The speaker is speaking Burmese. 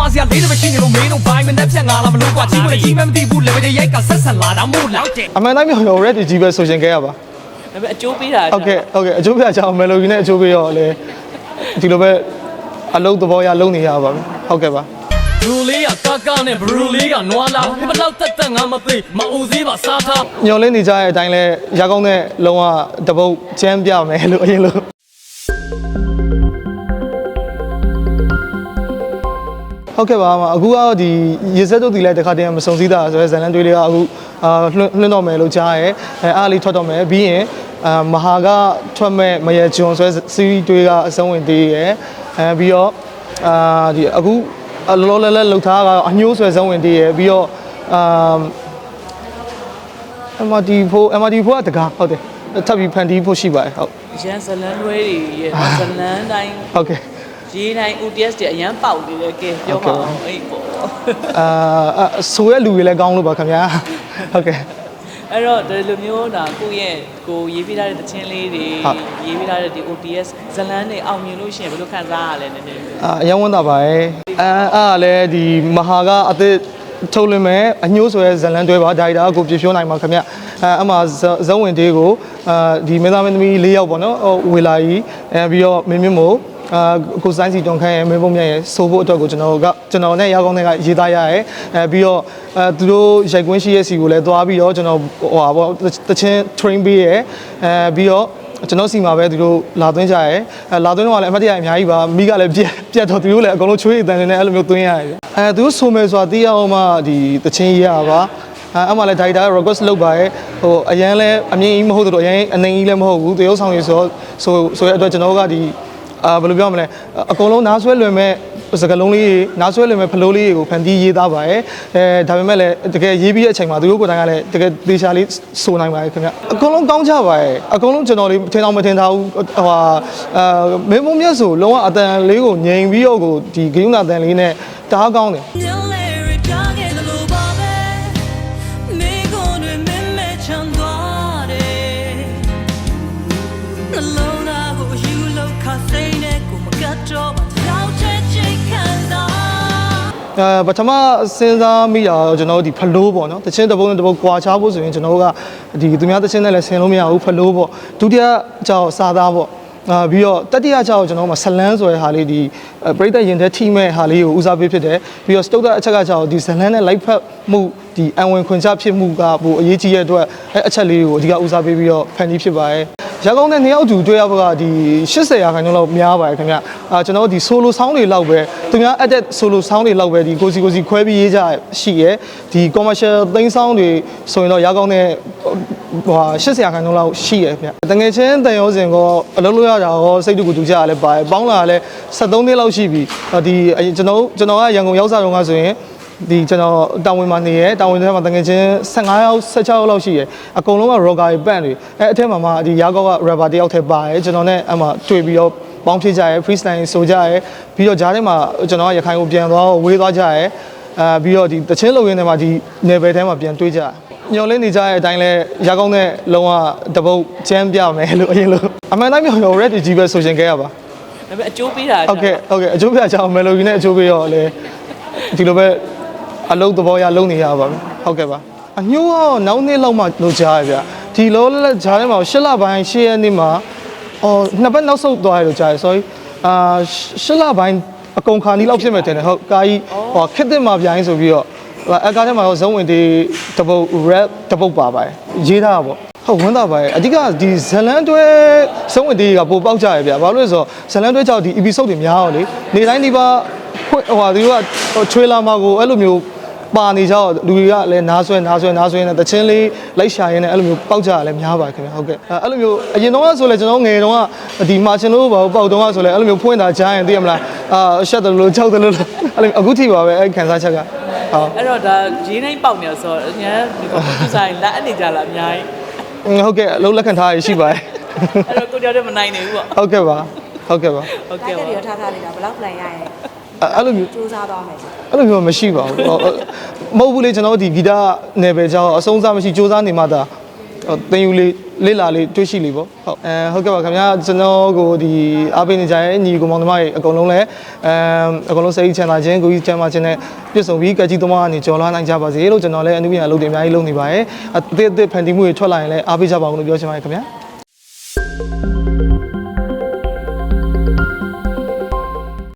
မှားစရာလေးတစ်မရှိနေလို့မင်းတို့ဘိုင်းမနဲ့ဖြတ်ငါလာမလို့ကွာကြီးဝင်ကြီးမမသိဘူးလေရိုက်ကဆက်ဆန်လာတာမို့လားအမှန်တိုင်းပြောရင် red ကြီးပဲဆိုရှင်ခဲ့ရပါဒါပေမဲ့အကျိုးပေးတာဟုတ်ကဲ့ဟုတ်ကဲ့အကျိုးပြချောင်း melody နဲ့အကျိုးပြရောလေဒီလိုပဲအလုံးသဘောရလုံးနေရပါမယ်ဟုတ်ကဲ့ပါဘရူလေးကကာကာနဲ့ဘရူလေးကနွားလာဘလောက်တက်တက်ငါမသိမအူသေးပါစားထားညော်လင်းနေကြတဲ့အတိုင်းလဲရကောင်းတဲ့လုံးဝတပုတ်ချမ်းပြမယ်လို့အရင်လို့ ဟုတ်ကဲ့ပါအမအခုကတော့ဒီရေစက်တို့ဒီလဲတခါတည်းမစုံစည်းတာဆိုရဲဇန်လန်တွေးလေးကအခုအာလွှင့်လွှင့်တော့မယ်လို့ကြားရဲအဲအားလေးထွက်တော့မယ်ပြီးရင်အာမဟာကထွက်မဲ့မရဂျွန်ဆိုရဲစီးရီးတွေးကအဆုံးဝင်သေးရဲအဲပြီးတော့အာဒီအခုလောလောလတ်လတ်လှုပ်ထားတာကအညိုးဆွဲဆုံးဝင်သေးရဲပြီးတော့အာ MRT4 MRT4 ကတကားဟုတ်တယ်ထပ်ပြီးဖန်တီးဖို့ရှိပါတယ်ဟုတ်ရန်ဇလန်တွေတွေရဲ့ဇလန်တိုင်းဟုတ်ကဲ့ ရေးတိုင်း OTS တွေအရန်ပေါက်နေတယ်ကဲပြောပါအောင်အဲ့ပေါ့အာအာဆိုရဲလူတွေလည်းကောင်းလို့ပါခင်ဗျာဟုတ်ကဲ့အဲ့တော့ဒီလိုမျိုးဒါကိုယ့်ရဲ့ကိုရေးပြထားတဲ့တခြင်းလေးတွေဟုတ်ရေးပြထားတဲ့ဒီ OTS ဇလန်တွေအောင်မြင်လို့ရှိရင်ဘယ်လိုခံစားရလဲနည်းနည်းအာအရင်ဝန်တာပါရဲ့အာအားလည်းဒီမဟာကအသစ်ထုတ်လွှင့်မဲ့အညိုးဆိုရဲဇလန်တွဲပါဒါရိုက်တာကိုပြည့်ဖြိုးနိုင်ပါခင်ဗျအာအမှဇုံဝင်တေးကိုအာဒီမင်းသားမင်းသမီး၄ယောက်ပေါ့နော်ဟိုဝေလာကြီးအဲပြီးတော့မင်းမြင့်မို့ အာကိုစိုင်းစီတွန်ခန့်ရဲ့မင်းပုံမြတ်ရဲ့ဆိုဖို့အတွက်ကိုကျွန်တော်ကကျွန်တော်နဲ့ရောက်ကောင်းတဲ့ကရေးသားရရဲအဲပြီးတော့အဲသူတို့ရိုက်ကွင်းရှိရဲ့စီကိုလည်းသွားပြီးတော့ကျွန်တော်ဟိုဟာပေါ့တချင်း train ပေးရဲအဲပြီးတော့ကျွန်တော်စီမှာပဲသူတို့လာသွင်းကြရဲအဲလာသွင်းတော့လည်းအမှတ်တရအများကြီးပါမိကလည်းပြက်ပြက်တော့သူတို့လည်းအကုန်လုံးချွေးအတန်နဲ့အဲ့လိုမျိုးသွင်းရတယ်ဗျအဲသူတို့ဆိုမယ်ဆိုတာသိရအောင်မှဒီတချင်းရေးရပါအဲအမှလည်း data request လုပ်ပါရဲ့ဟိုအရန်လဲအမြင့်ကြီးမဟုတ်တော့အရန်အနိုင်ကြီးလည်းမဟုတ်ဘူးတရုပ်ဆောင်ရေးဆိုဆိုဆိုရအတွက်ကျွန်တော်ကဒီ အာဘယ်လိုပြောမလဲအကုန်လုံးနားဆွဲလွယ်မဲ့စကလုံးလေးတွေနားဆွဲလွယ်မဲ့ဖလိုးလေးတွေကိုဖန်တီးရေးသားပါရဲ့အဲဒါပေမဲ့လည်းတကယ်ရေးပြီးတဲ့အချိန်မှာသူတို့ကိုယ်တိုင်ကလည်းတကယ်သေချာလေးဆိုနိုင်ပါရဲ့ခင်ဗျအကုန်လုံးကောင်းကြပါရဲ့အကုန်လုံးကျွန်တော်လေးထင်အောင်မထင်ထားဘူးဟိုဟာအာမင်းမုံမြတ်ဆိုလုံးဝအတန်လေးကိုငြိမ်ပြီးတော့ကိုဒီဂိမ်းနာတန်လေးနဲ့တအားကောင်းတယ် အဲပထမစဉ်းစားမိတာတော့ကျွန်တော်တို့ဒီဖလိုးပေါ့နော်တချင်းတစ်ပုံးတစ်ပုံးကွာချဖို့ဆိုရင်ကျွန်တော်တို့ကဒီသူများတချင်းနဲ့လည်းဆင်လို့မရဘူးဖလိုးပေါ့ဒုတိယကျတော့စာသားပေါ့အာပြီးတော့တတိယကျတော့ကျွန်တော်တို့မှာဆလန်းဆိုတဲ့ဟာလေးဒီအဲပရိသတ်ရင်ထဲထိမဲ့ဟာလေးကိုဦးစားပေးဖြစ်တယ်ပြီးတော့စတုတ်တဲ့အချက်ကကျတော့ဒီဇလန်းနဲ့လိုက်ဖက်မှုဒီအံဝင်ခွင်ချဖြစ်မှုကပိုအရေးကြီးတဲ့အတွက်အဲအချက်လေးကိုအဓိကဦးစားပေးပြီးတော့ဖန်တီးဖြစ်ပါတယ် ရကောင်းတဲ့နှစ်ယောက်တူတွေ့ရဖို့ကဒီ80ရာခိုင်နှုန်းလောက်များပါတယ်ခင်ဗျအာကျွန်တော်တို့ဒီ solo sound တွေလောက်ပဲသူများ edit solo sound တွေလောက်ပဲဒီကိုစီကိုစီခွဲပြီးရေးကြရှိရဲဒီ commercial သိန်း sound တွေဆိုရင်တော့ရကောင်းတဲ့ဟိုဟာ80ရာခိုင်နှုန်းလောက်ရှိရဲခင်ဗျတငယ်ချင်းတန်ရောစင်ကအလုပ်လုပ်ရတာရောစိတ်တူကိုတူကြရလဲပါတယ်ပေါင်းလာလဲ73နှစ်လောက်ရှိပြီအာဒီအရင်ကျွန်တော်ကျွန်တော်ကရန်ကုန်ရောက်စားတော့ကဆိုရင် ဒီကျွန်တော်တာဝန်မှာနေရဲတာဝန်ထဲမှာတကယ်ချင်း15ယောက်16ယောက်လောက်ရှိရဲအကုန်လုံးက rocker တွေ band တွေအဲအထက်မှာမှဒီရာကောက်က rapper တယောက်ထဲပါတယ်ကျွန်တော်နဲ့အမှတွေ့ပြီးတော့ပေါင်းဖြစ်ကြရဲ freestyle ဆိုကြရဲပြီးတော့ဂျားထဲမှာကျွန်တော်ကရခိုင်ကိုပြန်သွားဝေးသွားကြရဲအဲပြီးတော့ဒီတချင်းလုံရင်းထဲမှာဒီ level ထဲမှာပြန်တွေ့ကြညော်လင်းနေကြတဲ့အတိုင်းလဲရာကောက်တဲ့လုံးဝတပုတ်ချမ်းပြမယ်လို့အရင်လို့အမှန်တိုင်းပြောရင် red ကြီးပဲဆိုရှင်ခဲ့ရပါဒါပေမဲ့အကျိုးပေးတာဟုတ်ကဲ့ဟုတ်ကဲ့အကျိုးပြချောင်း melody နဲ့အကျိုးပြရောလေဒီလိုပဲ အလုံးသဘောရလုံးနေရပါမယ်ဟုတ်ကဲ့ပါအညိုးကတော့နောက်နေ့လောက်မှလုပ်ကြရဗျဒီလောလက်ဂျားထဲမှာရှစ်လပိုင်းရှစ်ရက်နေ့မှာအော်နှစ်ပတ်နောက်ဆုတ်သွားရလို့ကြားရ sorry အာရှစ်လပိုင်းအကုန်ခါနီးလောက်ဖြစ်မယ်တင်တယ်ဟုတ်ကာကြီးဟောခက်တဲ့မှာပြိုင်းဆိုပြီးတော့အကားထဲမှာတော့ဇုံဝင်တေးတပုတ် rap တပုတ်ပါပါတယ်ရေးထားတာပေါ့ဟုတ်ဝမ်းသာပါရဲ့အဓိကဒီဇလန်တွဲစုံဝင်တေးကပိုပေါက်ကြရဗျဘာလို့လဲဆိုတော့ဇလန်တွဲကြောင့်ဒီ episode တွေများတော့လေနေတိုင်းဒီပါခွဟိုဟာဒီကဟိုချွေးလာမှာကိုအဲ့လိုမျိုး ပါနေကြတော့လူတွေကလည်းနားဆွဲနားဆွဲနားဆွဲနေတချင်းလေးလိုက်ရှာရင်းနဲ့အဲ့လိုမျိုးပေါက်ကြရလဲများပါခင်ဗျဟုတ်ကဲ့အဲ့လိုမျိုးအရင်တော့ဆိုလဲကျွန်တော်ငယ်တုန်းကဒီမာချင်လို့ပါပေါက်တုန်းကဆိုလဲအဲ့လိုမျိုးဖွင့်တာကြားရင်သိရမလားအာရှက်တယ်လို့ကြောက်တယ်လို့အဲ့လိုအခုထိပါပဲအဲ့ခံစားချက်ကဟုတ်အဲ့တော့ဒါရေးတိုင်းပေါက်နေဆိုတော့အများဒီကွန်ပျူတာဆိုင်လက်အနေကြလားအများကြီးဟုတ်ကဲ့အလုံးလက်ခံထားရရှိပါတယ်အဲ့တော့ကိုကြောက်တဲ့မနိုင်နေဘူးပေါ့ဟုတ်ကဲ့ပါဟုတ်ကဲ့ပါဟုတ်ကဲ့ကဲ့ပါပါရထားထားနေတာဘယ်လောက် plan ရရင် အဲ့အဲ့လိုမျိုးစူးစမ်းသွားမယ်ဆိုအဲ့လိုမျိုးမရှိပါဘူးဟိုမဟုတ်ဘူးလေကျွန်တော်တို့ဒီဂီတနယ်ပယ်ကြောင်းအဆုံးစားမရှိစူးစမ်းနေမှသာဟိုတင်ယူလေးလေးလာလေးတွေးရှိလေးပေါ့ဟုတ်အဲဟုတ်ကဲ့ပါခင်ဗျာကျွန်တော်ကိုဒီအားပေးနေကြတဲ့ညီကိုမောင်နှမတွေအကုန်လုံးလည်းအဲအကုန်လုံးစိတ်ချမ်းသာခြင်းကိုကြီးချမ်းသာခြင်းနဲ့ပြည့်စုံပြီးကကြီးသမားကနေကြော်လာနိုင်ကြပါစေလို့ကျွန်တော်လည်းအနုပညာလုပ်တယ်အများကြီးလုပ်နေပါတယ်အသစ်အသစ်ဖန်တီးမှုတွေထွက်လာရင်လည်းအားပေးကြပါဦးလို့ပြောချင်ပါတယ်ခင်ဗျာ